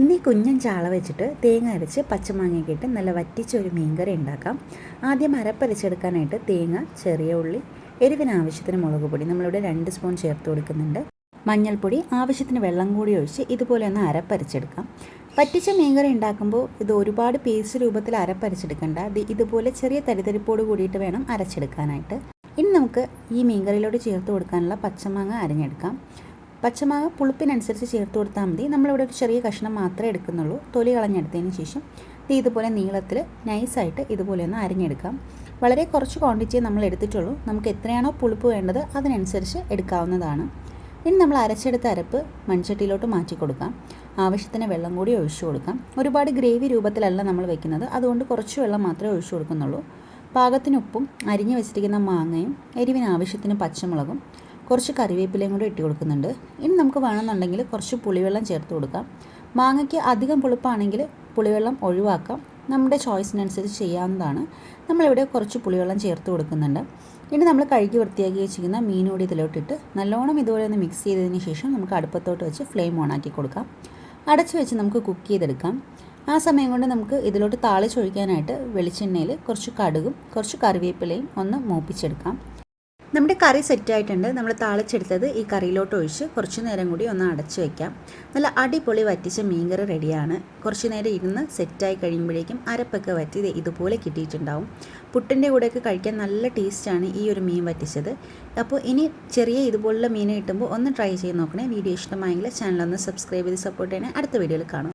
ഇന്ന് ഈ കുഞ്ഞൻ ചാള വെച്ചിട്ട് തേങ്ങ അരച്ച് പച്ചമാങ്ങയൊക്കെ ഇട്ട് നല്ല വറ്റിച്ച ഒരു മീൻകറി ഉണ്ടാക്കാം. ആദ്യം അരപ്പരച്ചെടുക്കാനായിട്ട് തേങ്ങ ചെറിയ ഉള്ളി എരിവിന് ആവശ്യത്തിന് മുളക് പൊടി നമ്മളിവിടെ രണ്ട് സ്പൂൺ ചേർത്ത് കൊടുക്കുന്നുണ്ട്. മഞ്ഞൾപ്പൊടി ആവശ്യത്തിന് വെള്ളം കൂടി ഒഴിച്ച് ഇതുപോലെ ഒന്ന് അരപ്പരച്ചെടുക്കാം. പറ്റിച്ച മീൻകറി ഉണ്ടാക്കുമ്പോൾ ഇത് ഒരുപാട് പേസ്റ്റ് രൂപത്തിൽ അരപ്പരച്ചെടുക്കണ്ട. ഇത് ഇതുപോലെ ചെറിയ തരിതരിപ്പോട് കൂടിയിട്ട് വേണം അരച്ചെടുക്കാനായിട്ട്. ഇനി നമുക്ക് ഈ മീൻകറിയിലോട്ട് ചേർത്ത് കൊടുക്കാനുള്ള പച്ചമാങ്ങ അരിഞ്ഞെടുക്കാം. പച്ചമാങ്ങ പുളിപ്പിനനുസരിച്ച് ചേർത്ത് കൊടുത്താൽ മതി. നമ്മളിവിടെ ഒരു ചെറിയ കഷ്ണം മാത്രമേ എടുക്കുന്നുള്ളൂ. തൊലി കളഞ്ഞെടുത്തതിന് ശേഷം ഇത് ഇതുപോലെ നീളത്തിൽ നൈസായിട്ട് ഇതുപോലെ ഒന്ന് അരിഞ്ഞെടുക്കാം. വളരെ കുറച്ച് ക്വാണ്ടിറ്റിയെ നമ്മൾ എടുത്തിട്ടുള്ളൂ. നമുക്ക് എത്രയാണോ പുളിപ്പ് വേണ്ടത് അതിനനുസരിച്ച് എടുക്കാവുന്നതാണ്. ഇനി നമ്മൾ അരച്ചെടുത്ത അരപ്പ് മൺചട്ടിയിലോട്ട് മാറ്റി കൊടുക്കാം. ആവശ്യത്തിന് വെള്ളം കൂടി ഒഴിച്ചു കൊടുക്കാം. ഒരുപാട് ഗ്രേവി രൂപത്തിലല്ല നമ്മൾ വെക്കുന്നത്. അതുകൊണ്ട് കുറച്ച് വെള്ളം മാത്രമേ ഒഴിച്ചു കൊടുക്കുന്നുള്ളൂ. പാകത്തിനുപ്പും അരിഞ്ഞു വെച്ചിരിക്കുന്ന മാങ്ങയും എരിവിന് ആവശ്യത്തിന് പച്ചമുളകും കുറച്ച് കറിവേപ്പിലയും കൂടെ ഇട്ട് കൊടുക്കുന്നുണ്ട്. ഇനി നമുക്ക് വേണമെന്നുണ്ടെങ്കിൽ കുറച്ച് പുളിവെള്ളം ചേർത്ത് കൊടുക്കാം. മാങ്ങയ്ക്ക് അധികം പുളിപ്പാണെങ്കിൽ പുളിവെള്ളം ഒഴിവാക്കാം. നമ്മുടെ ചോയ്സിനനുസരിച്ച് ചെയ്യാവുന്നതാണ്. നമ്മളിവിടെ കുറച്ച് പുളിവെള്ളം ചേർത്ത് കൊടുക്കുന്നുണ്ട്. ഇനി നമ്മൾ കഴുകി വൃത്തിയാക്കി വെച്ചിരിക്കുന്ന മീൻ കൂടി ഇതിലോട്ടിട്ട് നല്ലോണം ഇതുപോലെ ഒന്ന് മിക്സ് ചെയ്തതിന് ശേഷം നമുക്ക് അടുപ്പത്തോട്ട് വെച്ച് ഫ്ലെയിം ഓണാക്കി കൊടുക്കാം. അടച്ചു വെച്ച് നമുക്ക് കുക്ക് ചെയ്തെടുക്കാം. ആ സമയം കൊണ്ട് നമുക്ക് ഇതിലോട്ട് താളിച്ചൊഴിക്കാനായിട്ട് വെളിച്ചെണ്ണയിൽ കുറച്ച് കടുകും കുറച്ച് കറിവേപ്പിലയും ഒന്ന് മൂപ്പിച്ചെടുക്കാം. നമ്മുടെ കറി സെറ്റായിട്ടുണ്ട്. നമ്മൾ താളിച്ചെടുത്തത് ഈ കറിയിലോട്ട് ഒഴിച്ച് കുറച്ച് നേരം കൂടി ഒന്ന് അടച്ച് വയ്ക്കാം നല്ല അടിപൊളി വറ്റിച്ച മീൻകറി റെഡിയാണ്. കുറച്ച് നേരം ഇരുന്ന് സെറ്റായി കഴിയുമ്പോഴേക്കും അരപ്പൊക്കെ വറ്റി ഇതുപോലെ കിട്ടിയിട്ടുണ്ടാവും. പുട്ടിന്റെ കൂടെയൊക്കെ കഴിക്കാൻ നല്ല ടേസ്റ്റാണ് ഈ ഒരു മീൻ വറ്റിച്ചത്. അപ്പോൾ ഇനി ചെറിയ ഇതുപോലുള്ള മീൻ കിട്ടുമ്പോൾ ഒന്ന് ട്രൈ ചെയ്ത് നോക്കണേ. വീഡിയോ ഇഷ്ടമായെങ്കിൽ ചാനൽ ഒന്ന് സബ്സ്ക്രൈബ് ചെയ്ത് സപ്പോർട്ട് ചെയ്യണേ. അടുത്ത വീഡിയോയിൽ കാണാം.